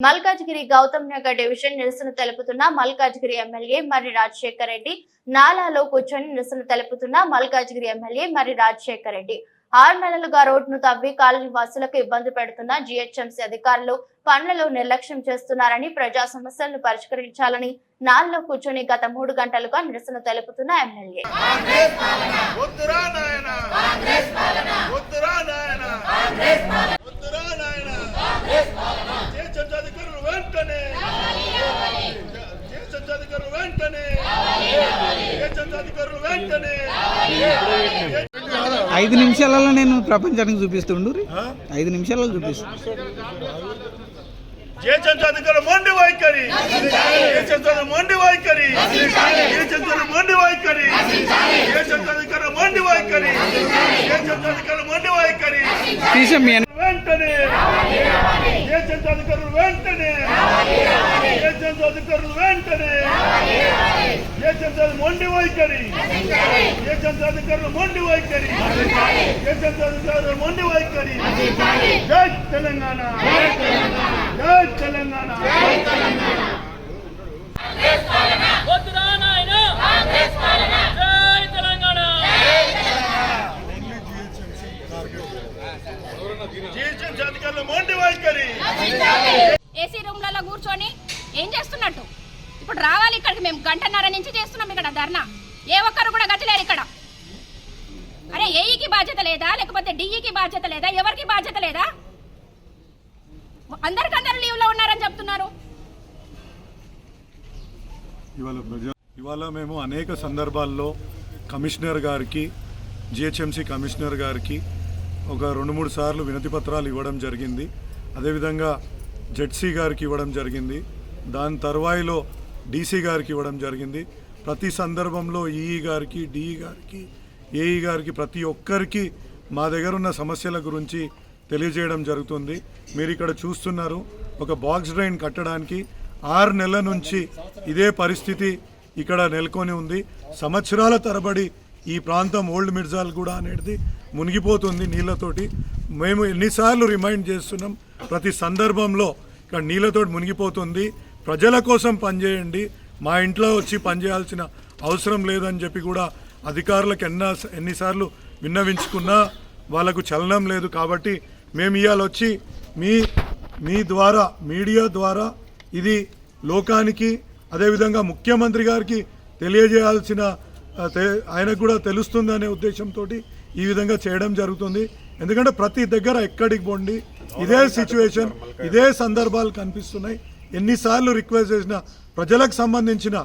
Malkajgiri Gautam Nagar division నిరసన తెలుపుతున్న Malkajgiri MLA Marri Rajasekhar Reddy. నాలాలో కూర్చొని నిరసన తెలుపుతున్న మల్కాజ్గిరి ఎమ్మెల్యే మర్రి రాజశేఖర్ రెడ్డి. ఆరు నెలలుగా రోడ్డును తవ్వి కాలనీ వాసులకు ఇబ్బంది పెడుతున్న జీహెచ్ఎంసీ అధికారులు పనులలో నిర్లక్ష్యం చేస్తున్నారని ప్రజా సమస్యలను పరిష్కరించాలని నాలులో కూర్చొని గత మూడు గంటలుగా నిరసన తెలుపుతున్న ఎమ్మెల్యే వద్దురా నాయన వద్దురా నాయన వద్దురా నాయన చేసిన అధికారులు వెంటనే చేసిన అధికారులు వెంటనే చేసిన అధికారులు వెంటనే ఐదు నిమిషాలలో నేను ప్రపంచానికి చూపిస్తుండు ఐదు నిమిషాలలో చూపిస్తాను మొండి వైఖరి? మొండి వైఖరి? మొండి వైఖరి? మొండి వైఖరి? మొండి వైఖరి? వెంటనే! వెంటనే అధికారులు వెంటనే! అది మొండి వైఖరి! ఏజెంట్ అధికారులు మొండి వైఖరి! ఏజెంట్ అధికారులు మొండి వైఖరి! జై తెలంగాణ! జై తెలంగాణ! వద్దురా నాయనా జై తెలంగాణ! ఏజెంట్ అధికారులు మొండి వైఖరి ఏసీ రూమ్లలో కూర్చొని ఏం చేస్తున్నట్టు? ఇప్పుడు రావాలి ఇక్కడికి మేము. గంటన్నర నుంచి చేస్తున్నాం ఇక్కడ ధర్నా. ఏ ఒక్కరు కూడా గతిలేరు ఇక్కడ. అరే ఏఈకి బాధ్యత లేదా? లేకపోతే డిఈకి బాధ్యత లేదా? ఎవరికి బాధ్యత లేదా? అందరికందరూ లీవ్ లీవ్లో ఉన్నారని చెప్తున్నారు. ఇవాళ ఇవాళ మేము అనేక సందర్భాల్లో కమిషనర్ గారికి జిహెచ్ఎంసి కమిషనర్ గారికి ఒక రెండు మూడు సార్లు వినతి పత్రాలు ఇవ్వడం జరిగింది. అదేవిధంగా జెడ్సీ గారికి ఇవ్వడం జరిగింది. దాని తర్వాయిలో డీసీ గారికి ఇవ్వడం జరిగింది. ప్రతి సందర్భంలో ఈఈ గారికి డిఈ గారికి ఏఈ గారికి ప్రతి ఒక్కరికి మా దగ్గర ఉన్న సమస్యల గురించి తెలియజేయడం జరుగుతుంది. మీరు ఇక్కడ చూస్తున్నారు ఒక బాక్స్ డ్రైన్ కట్టడానికి ఆరు నెలల నుంచి ఇదే పరిస్థితి ఇక్కడ నెలకొని ఉంది. సంవత్సరాల తరబడి ఈ ప్రాంతం ఓల్డ్ మిర్జాల్ కూడా అనేది మునిగిపోతుంది నీళ్ళతోటి మేము ఎన్నిసార్లు రిమైండ్ చేస్తున్నాం ప్రతి సందర్భంలో ఇక్కడ నీళ్ళతోటి మునిగిపోతుంది. ప్రజల కోసం పనిచేయండి మా ఇంట్లో వచ్చి పనిచేయాల్సిన అవసరం లేదని చెప్పి కూడా అధికారులకు ఎన్న ఎన్నిసార్లు విన్నవించుకున్నా వాళ్ళకు చలనం లేదు కాబట్టి మేము ఇవాళ వచ్చి మీ మీ ద్వారా మీడియా ద్వారా ఇది లోకానికి అదేవిధంగా ముఖ్యమంత్రి గారికి తెలియజేయాల్సిన ఆయనకు కూడా తెలుస్తుందనే ఉద్దేశంతో ఈ విధంగా చేయడం జరుగుతుంది. ఎందుకంటే ప్రతి దగ్గర ఎక్కడికి పోండి ఇదే సిచ్యువేషన్ ఇదే సందర్భాలు కనిపిస్తున్నాయి. ఎన్నిసార్లు రిక్వెస్ట్ చేసినా ప్రజలకు సంబంధించిన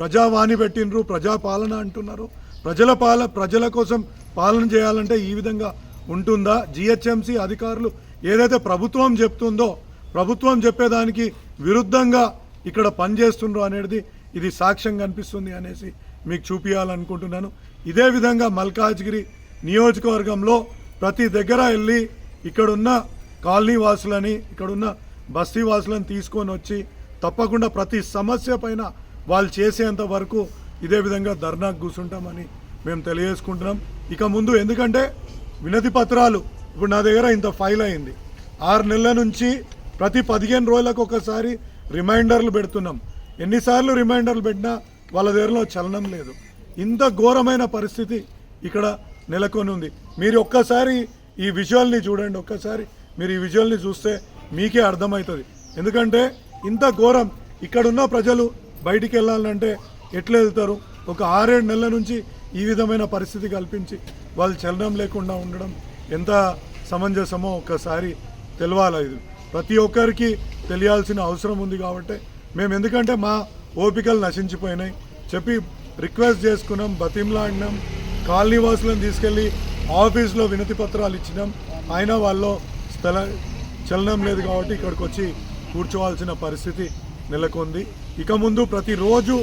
ప్రజావాణి పెట్టినరు ప్రజాపాలన అంటున్నారు. ప్రజల పాల ప్రజల కోసం పాలన చేయాలంటే ఈ విధంగా ఉంటుందా? జిహెచ్ఎంసి అధికారులు ఏదైతే ప్రభుత్వం చెప్తుందో ప్రభుత్వం చెప్పేదానికి విరుద్ధంగా ఇక్కడ పనిచేస్తుండ్రో అనేది ఇది సాక్ష్యం కనిపిస్తుంది అనేసి మీకు చూపించాలనుకుంటున్నాను ఇదే విధంగా మల్కాజ్గిరి నియోజకవర్గంలో ప్రతి దగ్గర వెళ్ళి ఇక్కడున్న కాలనీ వాసులని ఇక్కడున్న బస్తీ వాసులను తీసుకొని వచ్చి తప్పకుండా ప్రతి సమస్య పైన వాళ్ళు చేసేంత వరకు ఇదే విధంగా ధర్నాకు కూర్చుంటామని మేము తెలియజేసుకుంటున్నాం. ఇక ముందు ఎందుకంటే వినతి పత్రాలు ఇప్పుడు నా దగ్గర ఇంత ఫైల్ అయింది. ఆరు నెలల నుంచి ప్రతి పదిహేను రోజులకు ఒకసారి రిమైండర్లు పెడుతున్నాం. ఎన్నిసార్లు రిమైండర్లు పెట్టినా వాళ్ళ దగ్గరలో చలనం లేదు. ఇంత ఘోరమైన పరిస్థితి ఇక్కడ నెలకొని ఉంది మీరు ఒక్కసారి ఈ విజువల్ని చూడండి. ఒక్కసారి మీరు ఈ విజువల్ని చూస్తే మీకే అర్థమవుతుంది. ఎందుకంటే ఇంత ఘోరం ఇక్కడున్న ప్రజలు బయటికి వెళ్ళాలంటే ఎట్లా వెళ్తారు? ఒక ఆరేడు నెలల నుంచి ఈ విధమైన పరిస్థితి కల్పించి వాళ్ళు చలనం లేకుండా ఉండడం ఎంత సమంజసమో ఒక్కసారి తెలవాలి ఇది. ప్రతి ఒక్కరికి తెలియాల్సిన అవసరం ఉంది కాబట్టి మేము ఎందుకంటే మా ఓపికలు నశించిపోయినాయి. చెప్పి రిక్వెస్ట్ చేసుకున్నాం బతిమ్లాడినాం కాలనీ వాసులను తీసుకెళ్ళి ఆఫీస్లో వినతి పత్రాలు ఇచ్చినాం. అయినా వాళ్ళు స్థల చలనం లేదు కాబట్టి ఇక్కడికి వచ్చి కూర్చోవాల్సిన పరిస్థితి నెలకొంది. ఇక ముందు ప్రతిరోజు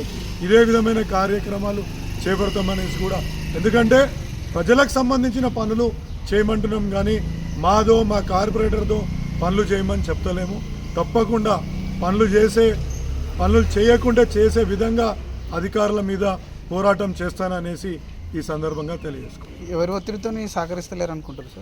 ఇదే విధమైన కార్యక్రమాలు చేపడతామనేసి కూడా. ఎందుకంటే ప్రజలకు సంబంధించిన పనులు చేయమంటున్నాం కానీ మాదో మా కార్పొరేటర్తో పనులు చేయమని చెప్తలేము. తప్పకుండా పనులు చేసే పనులు చేయకుండా చేసే విధంగా అధికారుల మీద పోరాటం చేస్తాననేసి ఈ సందర్భంగా తెలియజేసుకో ఎవరి ఒత్తిడితో సహకరిస్తలేరు అనుకుంటారు సార్?